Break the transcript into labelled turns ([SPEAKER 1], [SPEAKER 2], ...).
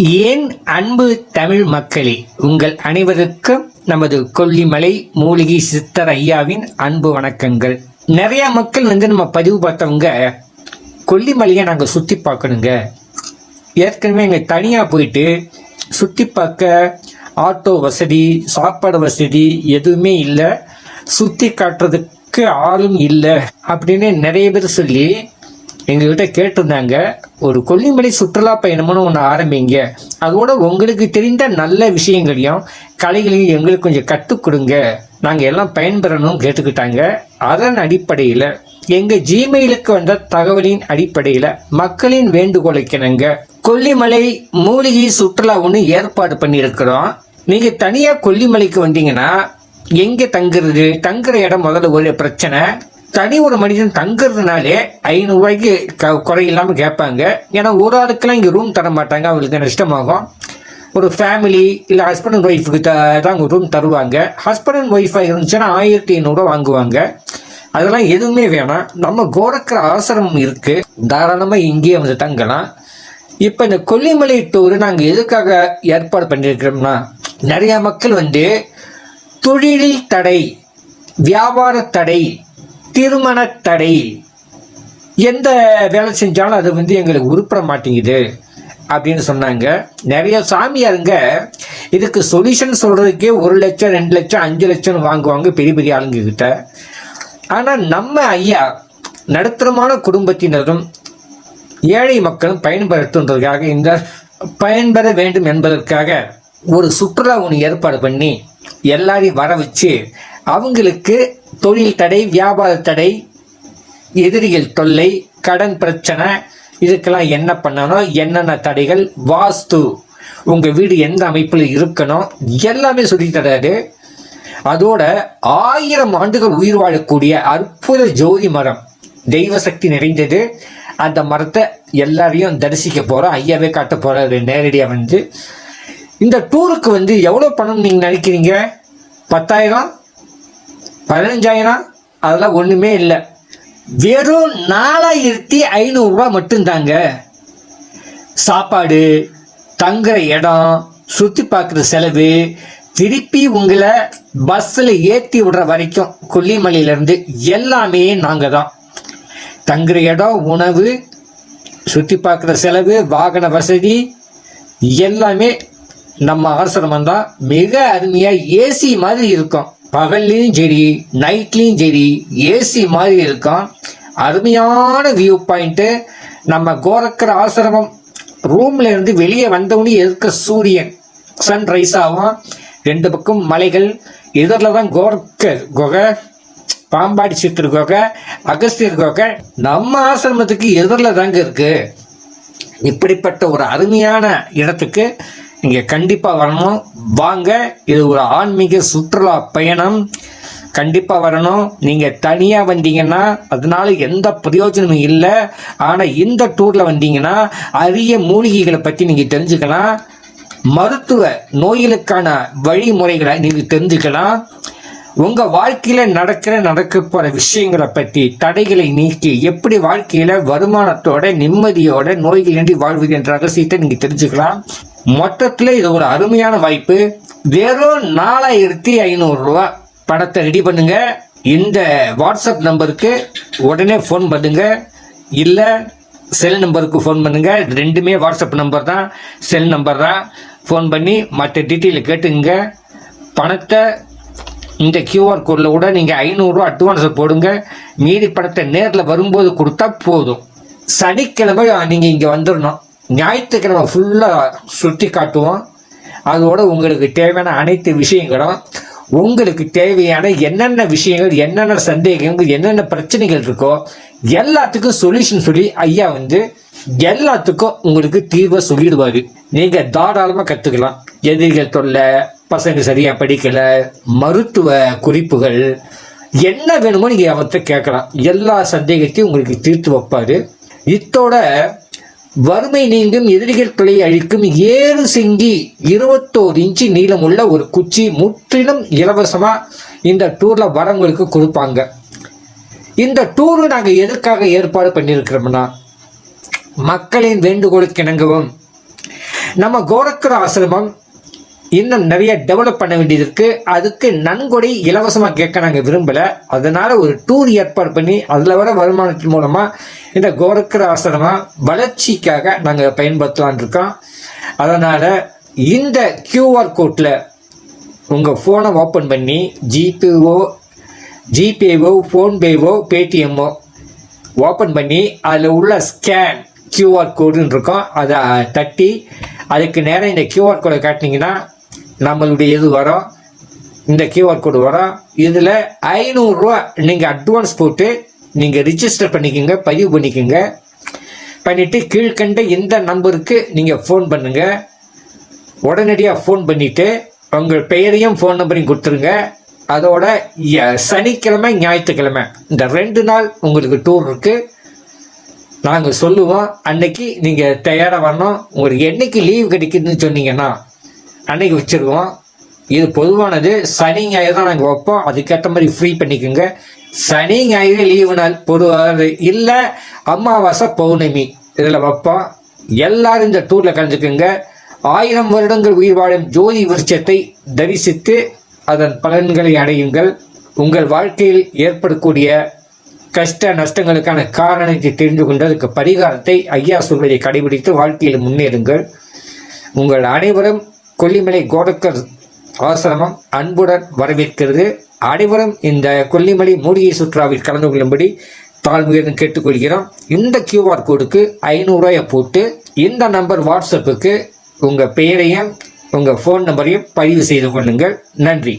[SPEAKER 1] ஏன் அன்பு தமிழ் மக்களே? உங்கள் அனைவருக்கும் நமது கொல்லிமலை மூலிகை சித்தர் ஐயாவின் அன்பு வணக்கங்கள். நிறைய மக்கள் வந்து நம்ம பதிவு பார்த்தவங்க கொல்லிமலையை நாங்கள் சுற்றி பார்க்கணுங்க. ஏற்கனவே இங்கே தனியாக போயிட்டு சுற்றி பார்க்க ஆட்டோ வசதி சாப்பாடு வசதி எதுவுமே இல்லை. சுற்றி காட்டுறதுக்கு ஆளும் இல்லை அப்படின்னு நிறைய பேர் சொல்லி எங்ககிட்ட கேட்டிருந்தாங்க ஒரு கொல்லிமலை சுற்றுலா பயணம்னு ஒன்று ஆரம்பிங்க. அதோட உங்களுக்கு தெரிந்த நல்ல விஷயங்களையும் கலைகளையும் எங்களுக்கு கொஞ்சம் கற்றுக் கொடுங்க. நாங்கள் எல்லாம் பயன்பெறணும் கேட்டுக்கிட்டாங்க. அதன் அடிப்படையில் எங்கள் ஜிமெயிலுக்கு வந்த தகவலின் அடிப்படையில் மக்களின் வேண்டுகோளைக்கிணங்க கொல்லிமலை மூலிகை சுற்றுலா ஒன்று ஏற்பாடு பண்ணியிருக்கிறோம். நீங்கள் தனியாக கொல்லிமலைக்கு வந்தீங்கன்னா எங்கே தங்குறது தங்குற இடம் முதல்ல ஒரு பிரச்சனை. தனி ஒரு மனிதன் தங்குறதுனாலே ஐநூறுரூவாய்க்கு க குறை இல்லாமல் கேட்பாங்க. ஏன்னா ஒரு ஆளுக்கெல்லாம் இங்கே ரூம் தர மாட்டாங்க. அவங்களுக்கு நஷ்டமாகும் ஒரு ஃபேமிலி இல்லை ஹஸ்பண்ட் அண்ட் ஒய்ஃபுக்கு த தான் அவங்க ரூம் தருவாங்க. ஹஸ்பண்ட் அண்ட் ஒய்ஃபாக இருந்துச்சுன்னா ஆயிரத்தி ஐநூறுரூவா வாங்குவாங்க. அதெல்லாம் எதுவுமே வேணாம். நம்ம கோரக்கிற ஆசிரமம் இருக்குது தாராளமாக இங்கேயே வந்து தங்கலாம். இப்போ இந்த கொல்லிமலை டூர் நாங்கள் எதுக்காக ஏற்பாடு பண்ணியிருக்கிறோம்னா நிறையா மக்கள் வந்து தொழிலில் தடை வியாபார தடை திருமண தடை எந்த வேலை செஞ்சாலும் அது வந்து எங்களுக்கு உருப்பட மாட்டேங்குது அப்படின்னு சொன்னாங்க. நிறைய சாமியாருங்க இதுக்கு சொல்யூஷன் சொல்கிறதுக்கே ஒரு லட்சம் ரெண்டு லட்சம் அஞ்சு லட்சம் வாங்குவாங்க பெரிய பெரிய ஆளுங்க கிட்ட ஆனால் நம்ம ஐயா நடுத்தரமான குடும்பத்தினரும் ஏழை மக்களும் பயன்படுத்துன்றதுக்காக இந்த பயன்பெற வேண்டும் என்பதற்காக ஒரு சுற்றுலா ஒன்று ஏற்பாடு பண்ணி எல்லாரையும் வர வச்சு அவங்களுக்கு தொழில் தடை வியாபார தடை எதிரிகள் தொல்லை கடன் பிரச்சனை இதுக்கெல்லாம் என்ன பண்ணணும்? என்னென்ன தடைகள்? வாஸ்து. உங்கள் வீடு எந்த அமைப்பில் இருக்கணும்? எல்லாமே சொல்லி தராரு. அதோட ஆயிரம் ஆண்டுகள் உயிர் வாழக்கூடிய அற்புத ஜோதி மரம் தெய்வ சக்தி நிறைந்தது. அந்த மரத்தை எல்லாரையும் தரிசிக்க போகிறோம் ஐயாவே காட்ட போகிறாரு நேரடியாக வந்து. இந்த டூருக்கு வந்து எவ்வளோ பணம் நீங்கள் நினைக்கிறீங்க? பத்தாயிரம்? பதினஞ்சாயிரம் அதெல்லாம் ஒன்றுமே இல்லை. வெறும் நாலாயிரத்தி ஐநூறுரூவா மட்டும்தாங்க. சாப்பாடு தங்குற இடம் சுற்றி பார்க்குற செலவு திருப்பி உங்களை பஸ்ஸில் ஏற்றி விடுற வரைக்கும் கொல்லிமலையிலேருந்து எல்லாமே நாங்கள் தான் தங்குற இடம் உணவு சுற்றி பார்க்குற செலவு வாகன வசதி எல்லாமே நம்ம அவசரம் தான் மிக அருமையாக ஏசி மாதிரி இருக்கும். பகல்லையும் சரி நைட்லேயும் சரி ஏசி மாதிரி இருக்கும் அருமையான வியூ பாயிண்ட்டு நம்ம கோரக்கர் ஆசிரமம் ரூம்ல இருந்து வெளியே வந்தவொடனே இருக்க சூரியன் சன்ரைஸ் ஆகும் ரெண்டு பக்கம் மலைகள். எதிரில் தான் கோரக்கர் குகை பாம்பாடி சித்தர் குகை அகஸ்தியர் குகை. நம்ம ஆசிரமத்துக்கு எதிரில் தாங்க இருக்கு. இப்படிப்பட்ட ஒரு அருமையான இடத்துக்கு நீங்கள் கண்டிப்பாக வரணும். வாங்க இது ஒரு ஆன்மீக சுற்றுலா பயணம். கண்டிப்பாக வரணும். நீங்கள் தனியாக வந்தீங்கன்னா அதனால எந்த பிரயோஜனமும் இல்லை. ஆனால் இந்த டூரில் வந்தீங்கன்னா அரிய மூலிகைகளை பற்றி நீங்கள் தெரிஞ்சுக்கலாம். மருத்துவ நோய்களுக்கான வழிமுறைகளை நீங்கள் தெரிஞ்சுக்கலாம். உங்கள் வாழ்க்கையில் நடக்கிற நடக்க போகிற விஷயங்களை பற்றி தடைகளை நீக்கி எப்படி வாழ்க்கையில் வருமானத்தோட நிம்மதியோட நோய்களின்றி வாழ்வது என்ற ரகசியத்தை நீங்கள் தெரிஞ்சுக்கலாம். மொத்தத்தில் இது ஒரு அருமையான வாய்ப்பு. வெறும் நாலாயிரத்தி ஐநூறுரூவா பணத்தை ரெடி பண்ணுங்க. இந்த வாட்ஸ்அப் நம்பருக்கு உடனே ஃபோன் பண்ணுங்க. இல்லை செல் நம்பருக்கு ஃபோன் பண்ணுங்க. ரெண்டுமே வாட்ஸ்அப் நம்பர் தான். செல் நம்பர் தான். ஃபோன் பண்ணி மற்ற டீட்டெயில் கேட்டுங்க பணத்தை இந்த கியூஆர் கோடில் கூட நீங்கள் ஐநூறுரூவா அட்வான்ஸை போடுங்க. மீதி பணத்தை நேரில் வரும்போது கொடுத்தா போதும். சனிக்கிழமை நீங்கள் இங்கே வந்துடணும் ஞாயிற்றுக்கிழமை ஃபுல்லாக சுற்றி காட்டுவோம் அதோட உங்களுக்கு தேவையான அனைத்து விஷயங்களும் உங்களுக்கு தேவையான என்னென்ன விஷயங்கள் என்னென்ன சந்தேகங்கள் என்னென்ன பிரச்சனைகள் இருக்கோ எல்லாத்துக்கும் சொல்யூஷன் சொல்லி ஐயா வந்து எல்லாத்துக்கும் உங்களுக்கு தீர்வை சொல்லிடுவார். நீங்கள் தாராளமாக கற்றுக்கலாம் எதிரிகள் தொல்லை பசங்க சரியாக படிக்கலை மருத்துவ குறிப்புகள் என்ன வேணுமோ நீங்கள் அவர்கிட்ட கேட்கலாம். எல்லா சந்தேகத்தையும் உங்களுக்கு தீர்த்து வைப்பார். இத்தோட வறுமை நீங்கும் எதிரிகள் பிழை அழிக்கும் ஏழு சிங்கி இருபத்தோரு இன்ச்சு நீளமுள்ள ஒரு குச்சி முற்றிலும் இலவசமா இந்த டூர்ல வரவங்களுக்கு கொடுப்பாங்க. இந்த டூரு நாங்கள் எதற்காக ஏற்பாடு பண்ணியிருக்கிறோம்னா மக்களின் வேண்டுகோளுக்கு இணங்கவும் நம்ம கோரக்கர் ஆசிரமம் இன்னும் நிறைய டெவலப் பண்ண வேண்டியது இருக்கு அதுக்கு நன்கொடை இலவசமாக கேட்க நாங்கள் விரும்பலை. அதனால ஒரு டூர் ஏற்பாடு பண்ணி அதில் வர வருமானத்தின் மூலமாக இந்த கோரக்கர் ஆசிரமம் வளர்ச்சிக்காக நாங்கள் பயன்படுத்தலான் இருக்கோம். அதனால் இந்த கியூஆர் கோட்டில் உங்கள் ஃபோனை ஓப்பன் பண்ணி ஜிபேவோ ஜிபேவோ ஃபோன்பேவோ பேடிஎம்மோ ஓப்பன் பண்ணி அதில் உள்ள ஸ்கேன் கியூஆர் கோடுன்னு இருக்கும். அதை தட்டி அதுக்கு நேரம் இந்த கியூஆர் கோடை காட்டினீங்கன்னா நம்மளுடைய இது வரும். இந்த கியூஆர் கோடு வரும். இதில் ஐநூறுரூவா நீங்கள் அட்வான்ஸ் போட்டு நீங்கள் ரிஜிஸ்டர் பண்ணிக்கோங்க பதிவு பண்ணிக்கோங்க. பண்ணிவிட்டு கீழ்கண்ட இந்த நம்பருக்கு நீங்கள் ஃபோன் பண்ணுங்கள் உடனடியாக ஃபோன் பண்ணிவிட்டு உங்கள் பெயரையும் ஃபோன் நம்பரையும் கொடுத்துருங்க. அதோட ய- சனிக்கிழமை ஞாயிற்றுக்கிழமை. இந்த ரெண்டு நாள் உங்களுக்கு டூர் இருக்குது நாங்கள் சொல்லுவோம். அன்னைக்கு நீங்கள் தயாராக வரணும். உங்களுக்கு என்னைக்கு லீவ் கிடைக்குதுன்னு சொன்னீங்கன்னா அன்னைக்கு வச்சிருவோம் இது பொதுவானது. சனி ஞாயிறு தான் நாங்கள் வைப்போம். அதுக்கேற்ற மாதிரி ஃப்ரீ பண்ணிக்கோங்க. சனி ஞாயிறு லீவு நாள். பொதுவாக இல்லை அமாவாசை பௌர்ணமி. இதில் வைப்போம். எல்லாரும் இந்த டூரில் கலந்துக்குங்க. ஆயிரம் வருடங்கள் உயிர் வாழும் ஜோதி விருட்சத்தை தரிசித்து அதன் பலன்களை அடையுங்கள். உங்கள் வாழ்க்கையில் ஏற்படக்கூடிய கஷ்ட நஷ்டங்களுக்கான காரணத்தை தெரிந்து கொண்டு அதுக்கு பரிகாரத்தை ஐயா சொல்வதை கடைபிடித்து வாழ்க்கையில் முன்னேறுங்கள். உங்கள் அனைவரும் கொல்லிமலை கோடக்கர் ஆசிரமம் அன்புடன் வரவேற்கிறது. அனைவரும் இந்த கொல்லிமலை மூலிகை சுற்றுலாவில் கலந்து கொள்ளும்படி தாழ்மையுடன் கேட்டுக்கொள்கிறோம். இந்த கியூஆர் கோடுக்கு ஐநூறுரூவாயை போட்டு இந்த நம்பர் வாட்ஸ்அப்புக்கு உங்கள் பெயரையும் உங்கள் ஃபோன் நம்பரையும் பதிவு செய்து கொள்ளுங்கள். நன்றி.